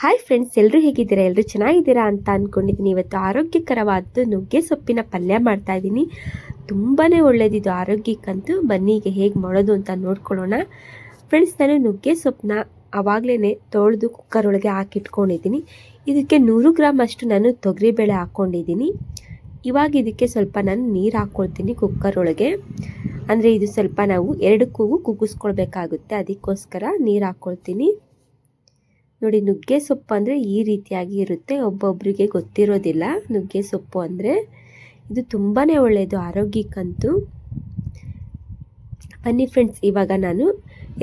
Hi friends ಎಲ್ಲರೂ ಹೇಗಿದ್ದೀರಾ? ಎಲ್ಲರೂ ಚೆನ್ನಾಗಿದ್ದೀರಾ ಅಂತ ಅಂದ್ಕೊಂಡಿದ್ದೀನಿ ಇವತ್ತು ಆರೋಗ್ಯಕರವಾದ ನುಗ್ಗೆ ಸೊಪ್ಪಿನ ಪಲ್ಯ ಮಾಡ್ತಾ ಇದ್ದೀನಿ. ತುಂಬಾ ಒಳ್ಳೆಯದಿದು ಆರೋಗ್ಯಕ್ಕಂತೂ. ಬನ್ನಿ, ಈಗ ಹೇಗೆ ಮಾಡೋದು ಅಂತ ನೋಡ್ಕೊಳ್ಳೋಣ. ಫ್ರೆಂಡ್ಸ್ ನಾನು ನುಗ್ಗೆ ಸೊಪ್ಪನ್ನ ಆವಾಗಲೇ ತೊಳೆದು ಕುಕ್ಕರ್ ಒಳಗೆ ಹಾಕಿಟ್ಕೊಂಡಿದ್ದೀನಿ. ಇದಕ್ಕೆ ನೂರು ಗ್ರಾಮ್ ಅಷ್ಟು ನಾನು ತೊಗರಿಬೇಳೆ ಹಾಕ್ಕೊಂಡಿದ್ದೀನಿ ಇವಾಗ ಇದಕ್ಕೆ ಸ್ವಲ್ಪ ನಾನು ನೀರು ಹಾಕ್ಕೊಳ್ತೀನಿ ಕುಕ್ಕರ್ ಒಳಗೆ. ಅಂದರೆ ಇದು ಸ್ವಲ್ಪ ನಾವು ಎರಡು ಕೂಗು ಕುಗ್ಗಿಸ್ಕೊಳ್ಬೇಕಾಗುತ್ತೆ. ಅದಕ್ಕೋಸ್ಕರ ನೀರು ಹಾಕ್ಕೊಳ್ತೀನಿ. ನೋಡಿ, ನುಗ್ಗೆ ಸೊಪ್ಪು ಅಂದರೆ ಈ ರೀತಿಯಾಗಿ ಇರುತ್ತೆ. ಒಬ್ಬೊಬ್ಬರಿಗೆ ಗೊತ್ತಿರೋದಿಲ್ಲ. ನುಗ್ಗೆ ಸೊಪ್ಪು ಅಂದರೆ ಇದು ತುಂಬಾ ಒಳ್ಳೆಯದು ಆರೋಗ್ಯಕ್ಕಂತೂ. ಬನ್ನಿ ಫ್ರೆಂಡ್ಸ್ ಇವಾಗ ನಾನು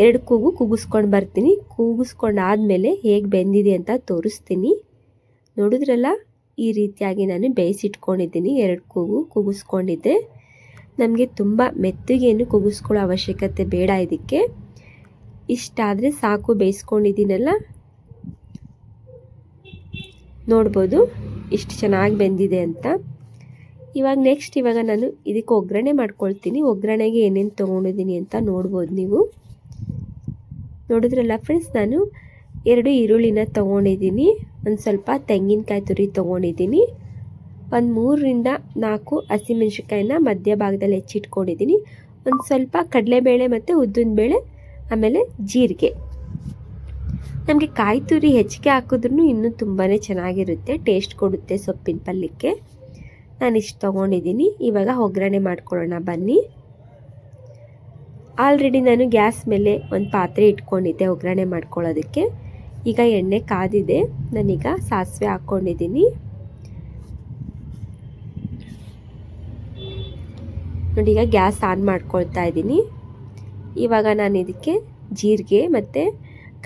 ಎರಡು ಕೂಗು ಕೂಗಿಸ್ಕೊಂಡು ಬರ್ತೀನಿ. ಕೂಗಿಸ್ಕೊಂಡು ಆದಮೇಲೆ ಹೇಗೆ ಬೆಂದಿದೆ ಅಂತ ತೋರಿಸ್ತೀನಿ. ನೋಡಿದ್ರಲ್ಲ, ಈ ರೀತಿಯಾಗಿ ನಾನು ಬೇಯಿಸಿಟ್ಕೊಂಡಿದ್ದೀನಿ. ಎರಡು ಕೂಗು ಕೂಗಿಸ್ಕೊಂಡಿದ್ದೆ. ನಮಗೆ ತುಂಬ ಮೆತ್ತಗೇನು ಕೂಗಿಸ್ಕೊಳ್ಳೋ ಅವಶ್ಯಕತೆ ಬೇಡ ಇದಕ್ಕೆ. ಇಷ್ಟಾದರೆ ಸಾಕು, ಬೇಯಿಸ್ಕೊಂಡಿದ್ದೀನಲ್ಲ. ನೋಡ್ಬೋದು ಇಷ್ಟು ಚೆನ್ನಾಗಿ ಬೆಂದಿದೆ ಅಂತ. ಇವಾಗ ನೆಕ್ಸ್ಟ್ ಇವಾಗ ನಾನು ಇದಕ್ಕೆ ಒಗ್ಗರಣೆ ಮಾಡ್ಕೊಳ್ತೀನಿ. ಒಗ್ಗರಣೆಗೆ ಏನೇನು ತೊಗೊಂಡಿದ್ದೀನಿ ಅಂತ ನೋಡ್ಬೋದು ನೀವು. ನೋಡಿದ್ರಲ್ಲ ಫ್ರೆಂಡ್ಸ್ ನಾನು ಎರಡು ಈರುಳ್ಳಿನ ತೊಗೊಂಡಿದ್ದೀನಿ. ಒಂದು ಸ್ವಲ್ಪ ತೆಂಗಿನಕಾಯಿ ತುರಿ ತೊಗೊಂಡಿದ್ದೀನಿ. ಒಂದು ಮೂರರಿಂದ ನಾಲ್ಕು ಹಸಿಮೆಣ್ಸಿನ್ಕಾಯಿನ ಮಧ್ಯ ಭಾಗದಲ್ಲಿ ಹೆಚ್ಚಿಟ್ಕೊಂಡಿದ್ದೀನಿ. ಒಂದು ಸ್ವಲ್ಪ ಕಡಲೆಬೇಳೆ ಮತ್ತು ಉದ್ದಿನ ಬೇಳೆ ಆಮೇಲೆ ಜೀರಿಗೆ. ನಮಗೆ ಕಾಯಿ ತುರಿ ಹೆಚ್ಚಿಗೆ ಹಾಕಿದ್ರೂ ಇನ್ನೂ ತುಂಬಾ ಚೆನ್ನಾಗಿರುತ್ತೆ ಟೇಸ್ಟ್ ಕೊಡುತ್ತೆ ಸೊಪ್ಪಿನ ಪಲ್ಯಕ್ಕೆ. ನಾನು ಇಷ್ಟು ತೊಗೊಂಡಿದ್ದೀನಿ ಇವಾಗ ಒಗ್ಗರಣೆ ಮಾಡ್ಕೊಳ್ಳೋಣ ಬನ್ನಿ. ಆಲ್ರೆಡಿ ನಾನು ಗ್ಯಾಸ್ ಮೇಲೆ ಒಂದು ಪಾತ್ರೆ ಇಟ್ಕೊಂಡಿದ್ದೆ ಒಗ್ಗರಣೆ ಮಾಡ್ಕೊಳ್ಳೋದಕ್ಕೆ. ಈಗ ಎಣ್ಣೆ ಕಾದಿದೆ. ನಾನೀಗ ಸಾಸಿವೆ ಹಾಕ್ಕೊಂಡಿದ್ದೀನಿ ನೋಡಿ, ಈಗ ಗ್ಯಾಸ್ ಆನ್ ಮಾಡ್ಕೊಳ್ತಾ ಇದ್ದೀನಿ ಇವಾಗ ನಾನು ಇದಕ್ಕೆ ಜೀರಿಗೆ ಮತ್ತು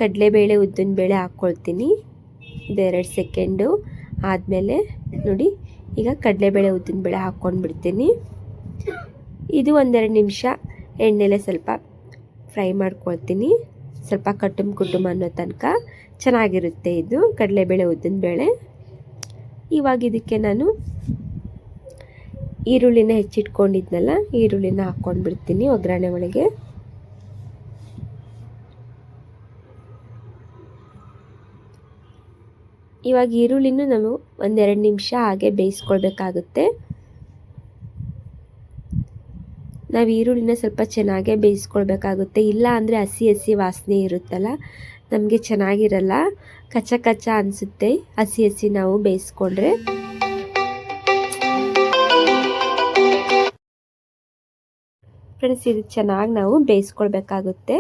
ಕಡಲೆಬೇಳೆ ಉದ್ದಿನಬೇಳೆ ಹಾಕ್ಕೊಳ್ತೀನಿ. ಇದೆರಡು ಸೆಕೆಂಡು ಆದಮೇಲೆ ನೋಡಿ, ಈಗ ಕಡಲೆಬೇಳೆ ಉದ್ದಿನಬೇಳೆ ಹಾಕ್ಕೊಂಡು ಬಿಡ್ತೀನಿ ಇದು ಒಂದೆರಡು ನಿಮಿಷ ಎಣ್ಣೆಲೆ ಸ್ವಲ್ಪ ಫ್ರೈ ಮಾಡ್ಕೊಳ್ತೀನಿ. ಸ್ವಲ್ಪ ಕಟ್ಟುಮ್ ಕುಟುಂಬ ಅನ್ನೋ ತನಕ ಚೆನ್ನಾಗಿರುತ್ತೆ ಇದು ಕಡಲೆಬೇಳೆ ಉದ್ದಿನಬೇಳೆ ಇವಾಗ ಇದಕ್ಕೆ ನಾನು ಈರುಳ್ಳಿನ ಹೆಚ್ಚಿಟ್ಕೊಂಡಿದ್ನಲ್ಲ, ಈರುಳ್ಳಿನ ಹಾಕ್ಕೊಂಡು ಬಿಡ್ತೀನಿ ಒಗ್ಗರಣೆ ಒಳಗೆ. ಇವಾಗ ಈರುಳ್ಳಿನೂ ನಾವು ಒಂದೆರಡು ನಿಮಿಷ ಹಾಗೆ ಬೇಯಿಸ್ಕೊಳ್ಬೇಕಾಗುತ್ತೆ. ನಾವು ಈರುಳ್ಳಿನ ಸ್ವಲ್ಪ ಚೆನ್ನಾಗೇ ಬೇಯಿಸ್ಕೊಳ್ಬೇಕಾಗುತ್ತೆ. ಇಲ್ಲ ಅಂದರೆ ಹಸಿ ಹಸಿ ವಾಸನೆ ಇರುತ್ತಲ್ಲ, ನಮಗೆ ಚೆನ್ನಾಗಿರಲ್ಲ. ಕಚ್ಚ ಕಚ್ಚ ಅನಿಸುತ್ತೆ ಹಸಿ ಹಸಿ ನಾವು ಬೇಯಿಸ್ಕೊಂಡ್ರೆ. ಫ್ರೆಂಡ್ಸ್, ಇದು ಚೆನ್ನಾಗಿ ನಾವು ಬೇಯಿಸ್ಕೊಳ್ಬೇಕಾಗುತ್ತೆ.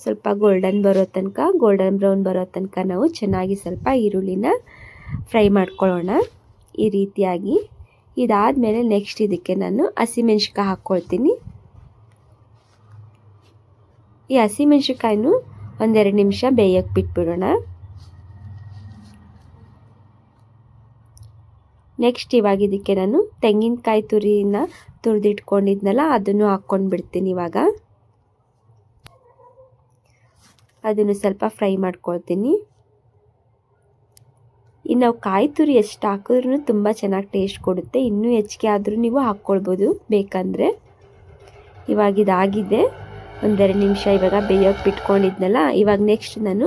ಸ್ವಲ್ಪ ಗೋಲ್ಡನ್ ಬರೋ ತನಕ ಗೋಲ್ಡನ್ ಬ್ರೌನ್ ಬರೋ ತನಕ ನಾವು ಚೆನ್ನಾಗಿ ಸ್ವಲ್ಪ ಈರುಳ್ಳಿನ ಫ್ರೈ ಮಾಡ್ಕೊಳ್ಳೋಣ. ಈ ರೀತಿಯಾಗಿ. ಇದಾದ ಮೇಲೆ ನೆಕ್ಸ್ಟ್ ಇದಕ್ಕೆ ನಾನು ಹಸಿಮೆಣ್ಸಿಕಾಯಿ ಹಾಕ್ಕೊಳ್ತೀನಿ. ಈ ಹಸಿಮೆಣ್ಸಿಕಾಯಿನೂ ಒಂದೆರಡು ನಿಮಿಷ ಬೇಯಕ್ಕೆ ಬಿಟ್ಬಿಡೋಣ. ನೆಕ್ಸ್ಟ್ ಇವಾಗ ಇದಕ್ಕೆ ನಾನು ತೆಂಗಿನಕಾಯಿ ತುರಿನ ತುರಿದಿಟ್ಕೊಂಡಿದ್ನಲ್ಲ, ಅದನ್ನು ಹಾಕ್ಕೊಂಡು ಬಿಡ್ತೀನಿ ಇವಾಗ. ಅದನ್ನು ಸ್ವಲ್ಪ ಫ್ರೈ ಮಾಡ್ಕೊಳ್ತೀನಿ. ಇನ್ನು ನಾವು ಕಾಯಿ ತುರಿ ಎಷ್ಟು ಹಾಕಿದ್ರೂ ತುಂಬ ಚೆನ್ನಾಗಿ ಟೇಸ್ಟ್ ಕೊಡುತ್ತೆ. ಇನ್ನೂ ಹೆಚ್ಚಿಗೆ ಆದರೂ ನೀವು ಹಾಕ್ಕೊಳ್ಬೋದು ಬೇಕಂದರೆ. ಇವಾಗ ಇದಾಗಿದೆ. ಒಂದೆರಡು ನಿಮಿಷ ಇವಾಗ ಬೇಯೋಕೆ ಬಿಟ್ಕೊಂಡಿದ್ನಲ್ಲ, ಇವಾಗ ನೆಕ್ಸ್ಟ್ ನಾನು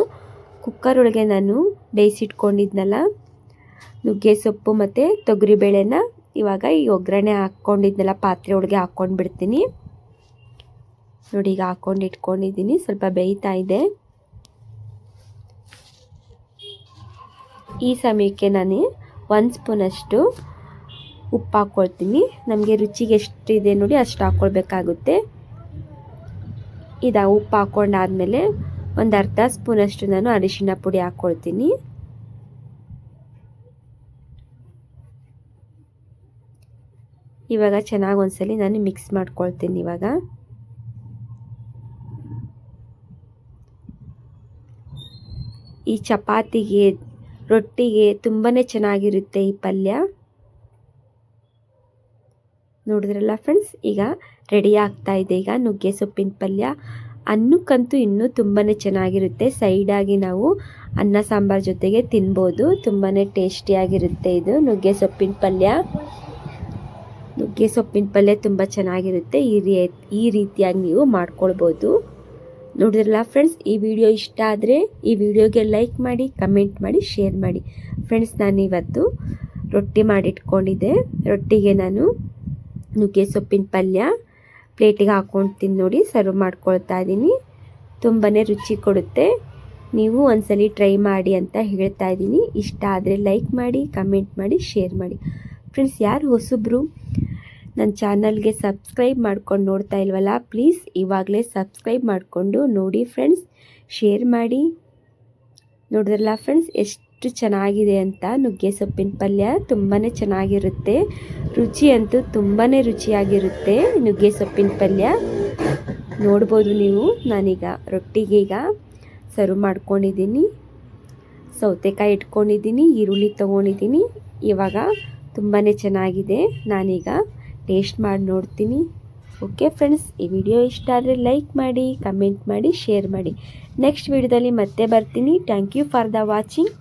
ಕುಕ್ಕರ್ ಒಳಗೆ ನಾನು ಬೇಯಿಸಿಟ್ಕೊಂಡಿದ್ನಲ್ಲ, ನುಗ್ಗೆ ಸೊಪ್ಪು ಮತ್ತು ತೊಗರಿಬೇಳೆನ ಇವಾಗ ಈ ಒಗ್ಗರಣೆ ಹಾಕ್ಕೊಂಡಿದ್ನಲ್ಲ, ಪಾತ್ರೆ ಒಳಗೆ ಹಾಕ್ಕೊಂಡು ಬಿಡ್ತೀನಿ ನೋಡಿ ಈಗ ಹಾಕ್ಕೊಂಡು ಇಟ್ಕೊಂಡಿದ್ದೀನಿ, ಸ್ವಲ್ಪ ಬೇಯ್ತಾ ಇದೆ. ಈ ಸಮಯಕ್ಕೆ ನಾನು ಒಂದು ಸ್ಪೂನಷ್ಟು ಉಪ್ಪು ಹಾಕ್ಕೊಳ್ತೀನಿ ನಮಗೆ ರುಚಿಗೆ ಎಷ್ಟಿದೆ ನೋಡಿ ಅಷ್ಟು ಹಾಕ್ಕೊಳ್ಬೇಕಾಗುತ್ತೆ ಇದು ಉಪ್ಪು ಹಾಕ್ಕೊಂಡಾದಮೇಲೆ ಒಂದು ಅರ್ಧ ಸ್ಪೂನಷ್ಟು ನಾನು ಅರಿಶಿನ ಪುಡಿ ಹಾಕ್ಕೊಳ್ತೀನಿ ಇವಾಗ ಚೆನ್ನಾಗಿ ಒಂದ್ಸಲಿ ನಾನು ಮಿಕ್ಸ್ ಮಾಡ್ಕೊಳ್ತೀನಿ ಇವಾಗ. ಈ ಚಪಾತಿಗೆ ರೊಟ್ಟಿಗೆ ತುಂಬಾ ಚೆನ್ನಾಗಿರುತ್ತೆ ಈ ಪಲ್ಯ. ನೋಡಿದ್ರಲ್ಲ ಫ್ರೆಂಡ್ಸ್ ಈಗ ರೆಡಿ ಆಗ್ತಾ ಇದೆ ಈಗ ನುಗ್ಗೆ ಸೊಪ್ಪಿನ ಪಲ್ಯ. ಅನ್ನಕ್ಕಂತೂ ಇನ್ನೂ ತುಂಬಾ ಚೆನ್ನಾಗಿರುತ್ತೆ. ಸೈಡಾಗಿ ನಾವು ಅನ್ನ ಸಾಂಬಾರ್ ಜೊತೆಗೆ ತಿನ್ಬೋದು. ತುಂಬಾ ಟೇಸ್ಟಿಯಾಗಿರುತ್ತೆ ಇದು ನುಗ್ಗೆ ಸೊಪ್ಪಿನ ಪಲ್ಯ. ನುಗ್ಗೆ ಸೊಪ್ಪಿನ ಪಲ್ಯ ತುಂಬ ಚೆನ್ನಾಗಿರುತ್ತೆ. ಈ ರೀ ಈ ರೀತಿಯಾಗಿ ನೀವು ಮಾಡ್ಕೊಳ್ಬೋದು. ನೋಡಿದ್ರಲ್ಲ ಫ್ರೆಂಡ್ಸ್ ಈ ವಿಡಿಯೋ ಇಷ್ಟ ಆದರೆ ಈ ವಿಡಿಯೋಗೆ ಲೈಕ್ ಮಾಡಿ ಕಮೆಂಟ್ ಮಾಡಿ ಶೇರ್ ಮಾಡಿ. ಫ್ರೆಂಡ್ಸ್ ನಾನಿವತ್ತು ರೊಟ್ಟಿ ಮಾಡಿಟ್ಕೊಂಡಿದ್ದೆ. ರೊಟ್ಟಿಗೆ ನಾನು ನುಗ್ಗೆ ಸೊಪ್ಪಿನ ಪಲ್ಯ ಪ್ಲೇಟಿಗೆ ಹಾಕ್ಕೊಳ್ತೀನಿ ನೋಡಿ ಸರ್ವ್ ಮಾಡ್ಕೊಳ್ತಾ ಇದ್ದೀನಿ ತುಂಬಾ ರುಚಿ ಕೊಡುತ್ತೆ. ನೀವು ಒಂದ್ಸಲಿ ಟ್ರೈ ಮಾಡಿ ಅಂತ ಹೇಳ್ತಾ ಇದ್ದೀನಿ ಇಷ್ಟ ಆದರೆ ಲೈಕ್ ಮಾಡಿ ಕಮೆಂಟ್ ಮಾಡಿ ಶೇರ್ ಮಾಡಿ. ಫ್ರೆಂಡ್ಸ್ ಯಾರು ಹೊಸಬ್ರು ನನ್ನ ಚಾನಲ್ಗೆ ಸಬ್ಸ್ಕ್ರೈಬ್ ಮಾಡ್ಕೊಂಡು ನೋಡ್ತಾ ಇಲ್ವಲ್ಲ, ಪ್ಲೀಸ್ ಇವಾಗಲೇ ಸಬ್ಸ್ಕ್ರೈಬ್ ಮಾಡಿಕೊಂಡು ನೋಡಿ ಫ್ರೆಂಡ್ಸ್, ಶೇರ್ ಮಾಡಿ. ನೋಡಿದ್ರಲ್ಲ ಫ್ರೆಂಡ್ಸ್, ಎಷ್ಟು ಚೆನ್ನಾಗಿದೆ ಅಂತ ನುಗ್ಗೆ ಸೊಪ್ಪಿನ ಪಲ್ಯ ತುಂಬಾ ಚೆನ್ನಾಗಿರುತ್ತೆ. ರುಚಿ ಅಂತೂ ತುಂಬಾ ರುಚಿಯಾಗಿರುತ್ತೆ ನುಗ್ಗೆ ಸೊಪ್ಪಿನ ಪಲ್ಯ. ನೋಡ್ಬೋದು ನೀವು, ನಾನೀಗ ಈಗ ಸರ್ವ್ ಮಾಡ್ಕೊಂಡಿದ್ದೀನಿ. ಸೌತೆಕಾಯಿ ಇಟ್ಕೊಂಡಿದ್ದೀನಿ, ಈರುಳ್ಳಿ ತೊಗೊಂಡಿದ್ದೀನಿ. ಇವಾಗ ತುಂಬಾ ಚೆನ್ನಾಗಿದೆ, ನಾನೀಗ ಟೇಸ್ಟ್ ಮಾಡಿ ನೋಡ್ತೀನಿ. ಓಕೆ ಫ್ರೆಂಡ್ಸ್ ಈ ವಿಡಿಯೋ ಇಷ್ಟ ಆದರೆ ಲೈಕ್ ಮಾಡಿ ಕಮೆಂಟ್ ಮಾಡಿ ಶೇರ್ ಮಾಡಿ. ನೆಕ್ಸ್ಟ್ ವಿಡಿಯೋದಲ್ಲಿ ಮತ್ತೆ ಬರ್ತೀನಿ. Thank you for the watching